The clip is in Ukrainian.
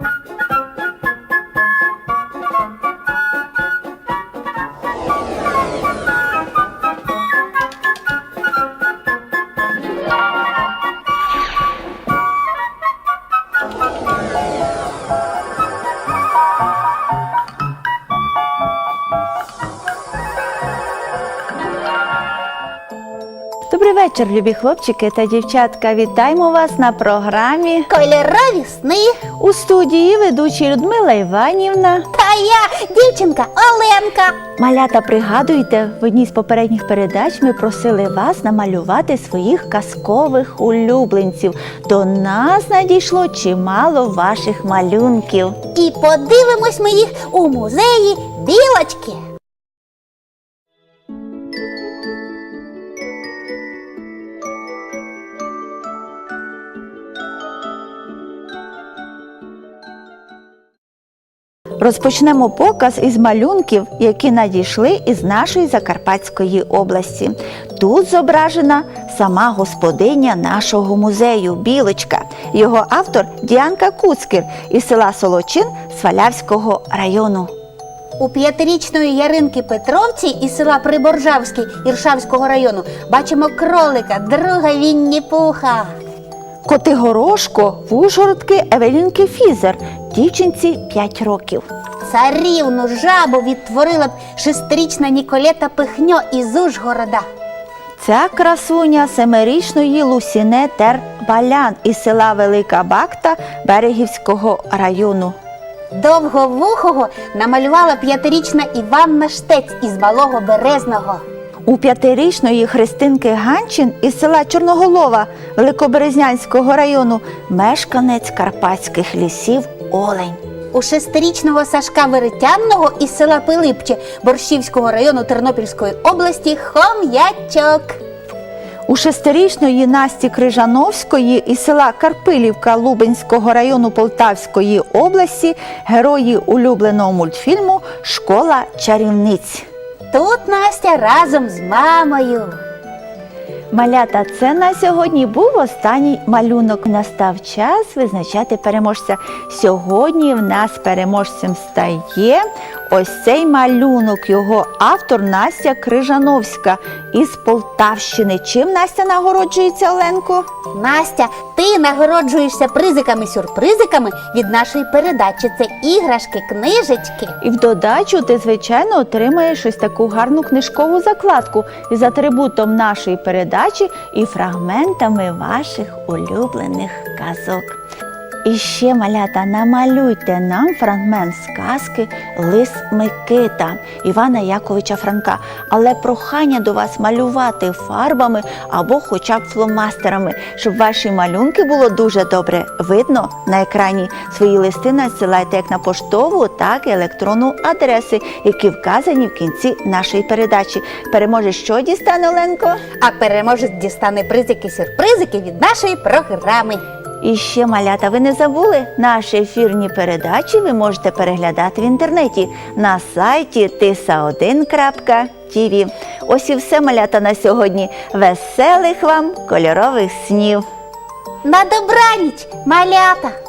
Thank you. Вечір, любі хлопчики та дівчатка. Вітаємо вас на програмі Кольорові сни. у студії ведучі Людмила Іванівна. Та я, дівчинка Оленка. Малята, пригадуйте, в одній з попередніх передач ми просили вас намалювати своїх казкових улюбленців. До нас надійшло чимало ваших малюнків. І подивимось ми їх у музеї білочки. Розпочнемо показ із малюнків, які надійшли із нашої Закарпатської області. Тут зображена сама господиня нашого музею Білочка. Його автор Діанка Куцкір із села Солочин Свалявського району. У п'ятирічної Яринки Петровці із села Приборжавський Іршавського району бачимо кролика, друга Вінні Пуха. Котигорошко в Ужгородки Евелінки Фізер, дівчинці 5 років. Царівну жабу відтворила б шестирічна Ніколета Пихньо із Ужгорода. Ця красуня семирічної Лусіне Тер Балян із села Велика Бакта Берегівського району. Довговухого намалювала п'ятирічна Іванна Штець із Малого Березного. У п'ятирічної Христинки Ганчин із села Чорноголова Великоберезнянського району мешканець карпатських лісів Олень. У шестирічного Сашка Веретянного із села Пилипче Борщівського району Тернопільської області хом'ячок. У шестирічної Насті Крижановської із села Карпилівка Лубенського району Полтавської області герої улюбленого мультфільму Школа чарівниць. Тут Настя разом з мамою. Малята, це на сьогодні був останній малюнок. Настав час визначати переможця. Сьогодні в нас переможцем стає ось цей малюнок. Його автор Настя Крижановська із Полтавщини. Чим Настя нагороджується, Оленко? Настя, ти нагороджуєшся призиками-сюрпризиками від нашої передачі. Це іграшки, книжечки. І в додачу ти, звичайно, отримаєш ось таку гарну книжкову закладку із атрибутом нашої передачі і фрагментами ваших улюблених казок. І ще, малята, намалюйте нам фрагмент сказки Лис Микита Івана Яковича Франка. Але прохання до вас малювати фарбами або хоча б фломастерами, щоб ваші малюнки було дуже добре видно на екрані. Свої листи надсилайте як на поштову, так і електронну адреси, які вказані в кінці нашої передачі. Переможе, що дістане Оленко? А переможець дістане призики-сюрпризики від нашої програми. І ще малята, ви не забули? Наші ефірні передачі ви можете переглядати в інтернеті на сайті tisa1.tv. Ось і все малята на сьогодні. Веселих вам кольорових снів! На добраніч, малята!